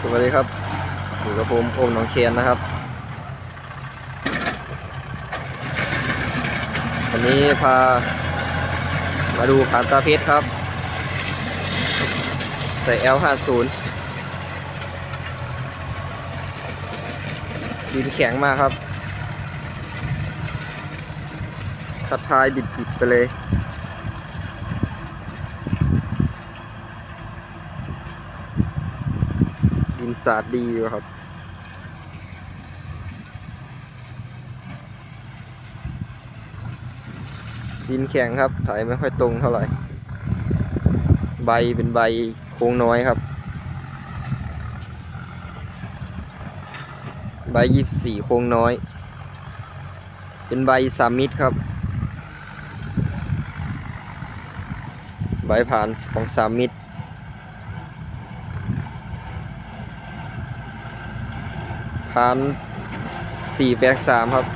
สวัสดีครับอยู่กับผมโอมหนองเคนนะครับ วันนี้พามาดูขานตาเพชรครับ ใส่ L50 ดินแข็งมากครับทัดทายบิดๆไปเลย ดินสาดดีอยู่ครับ ดินแข็งครับถ่ายไม่ค่อยตรงเท่าไหร่ ใบเป็นใบโค้งน้อยครับ ใบยี่สี่โค้งน้อย เป็นใบสามมิตรครับ ใบผ่านของสามมิตรานสี่แปดสามครับ